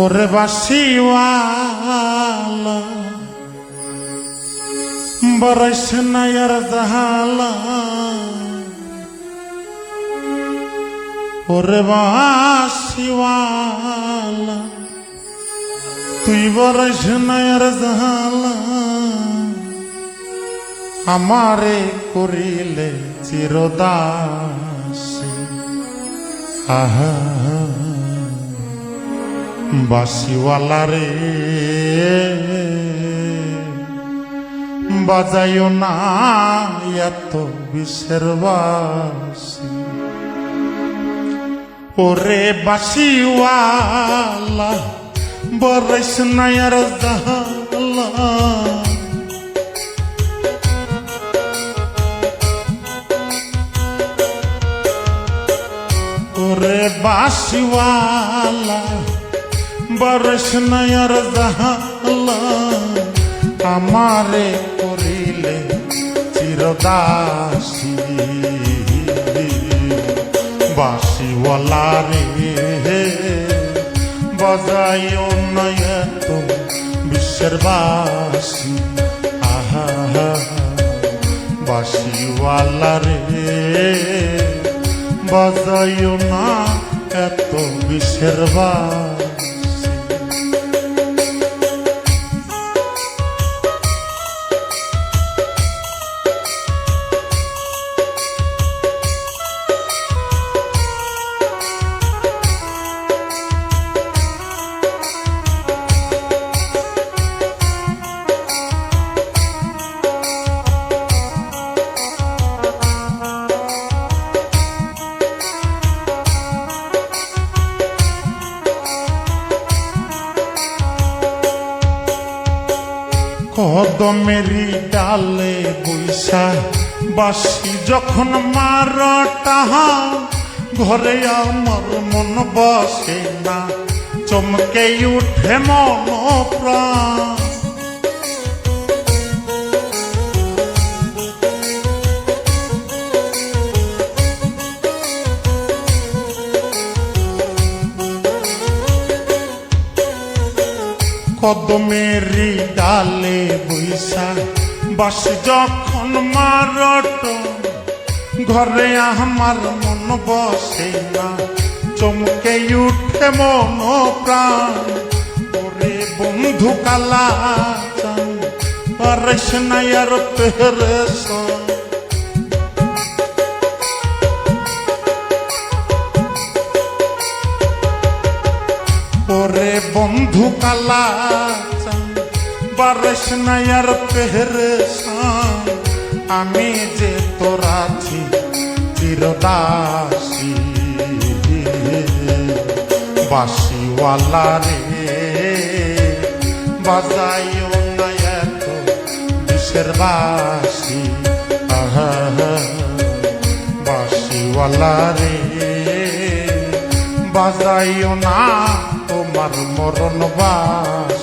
ওরে বাসিওয়ালা বরস নয়র জাহালা তুই বরস নয়র আমারে করিলে চিরদাসী আহা বাসিওয়ালা রে। বাজাইও না এত বিষের বাসি। ওরে বাসিওয়ালা বরস নায়ার জাহালা। ওরে বাসিওয়ালা বরস নয়র জাহালা আমারে করিলে চিরদাসী। বাসিওয়ালা রে বাজাইও নয় তো বিশ্বের বাসি। আহা বাসিওয়ালা রে বাজাইও না এত বিষের বাসি। কদমেরি ডালে বৈশা বাসি যখন মার টাহা, ঘরে আমার মন বসে না। চমকে উঠে মন প্রাণ কদমেরি ডালে বৈশা। বাস যখন মারট, ঘরে আমার মন বসে না। চমকে উঠে মন প্রাণ, ওরে বন্ধু কালা চান। পারেস না আর পেরেশন। বন্ধু কালা বারস নায়ার পেহরেশান আমি যে তোর আছি চিরদাসী। বাসিওয়ালা রে, বাজাইও না এত বিষের বাসি। আহা বাসিওয়ালা রে, বাজাইও না তোমার মরণ বাসি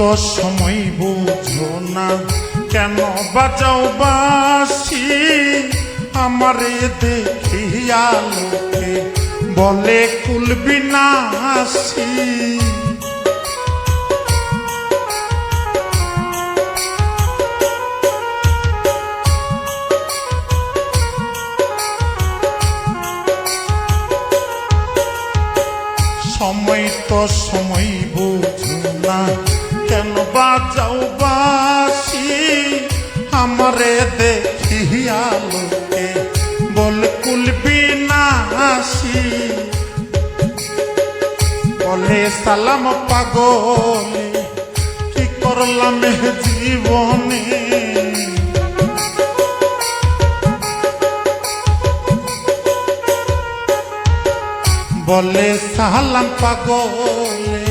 সময় তো সময় বুঝো না। কেন বাজাও বাসি আমারে দেখিয়া লোকে বলে, কুল বিনাশী। সময় তো সময় বুঝো না। বাঁচাও বাসি আমারে দেখিয়া লোকে বলকুল বিনাশি। বলে, সালাম পাগল, কি করলাম জীবনে? বলে, সালাম পাগলে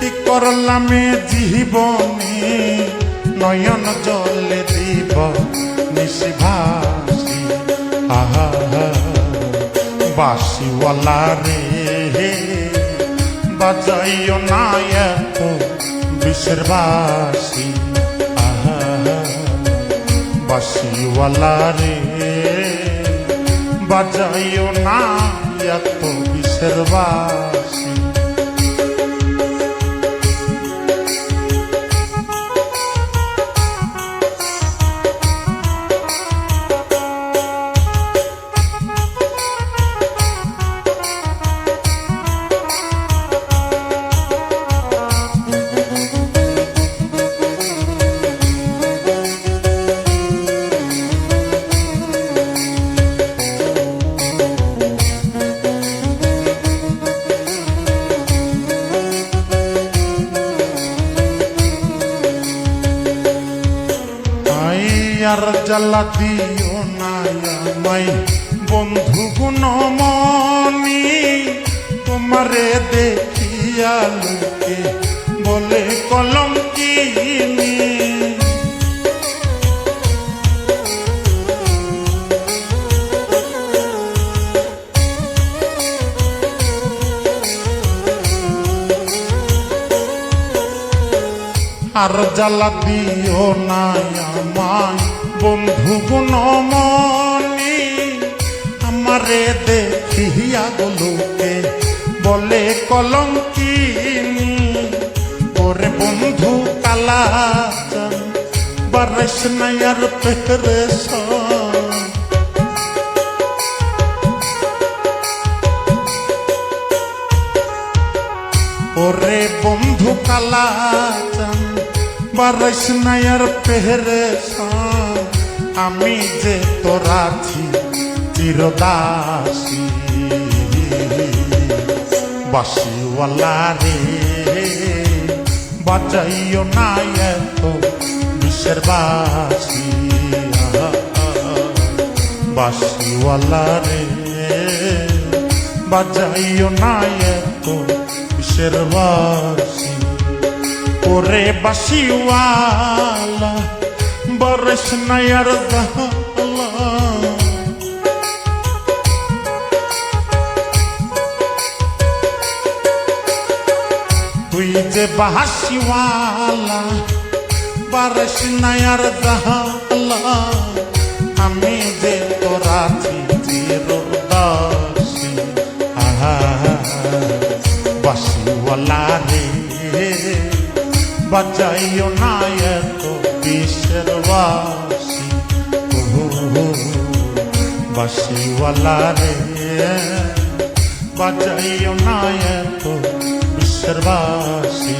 কি করলাম জীবনে, নয়ন জলে দিব নিশি ভাসি আহা বাসিওয়ালা রে বাজাইও না এত বিষের বাসি আহা বাসিওয়ালা রে বাজাইও না এত জ্বালা দিও না আমাই বন্ধু গুণমণি, তোমারে দেখিয়া লোকে বলে কলম কিনি। আর জ্বালা দিও না আমায়। বন্ধু গুণমণি আমারে দেখিয়া গলুকে বলে কলম কিনি ওরে বন্ধু কালা বারেস নাইয়ার পেরেছ ওরে বন্ধু কালা বারস নায়ার পেহরে আমি যে তোরাছি চিরদাসী। বাসিওয়ালা রে, বাজাইও না এত বিশ্বের বাসি বাসিওয়ালা রে, বাজাইও না এত বিশ্বের বাসি ওরে বাসিওয়ালা বরস নায়ার তুই যে বাহাসিওয়ালা বারস নায়ার আমি যে তোরা বাসিওয়ালা রে বাজাইও না বাসিওয়ালা রে বাজাইও না এত বিশ্বের বাসি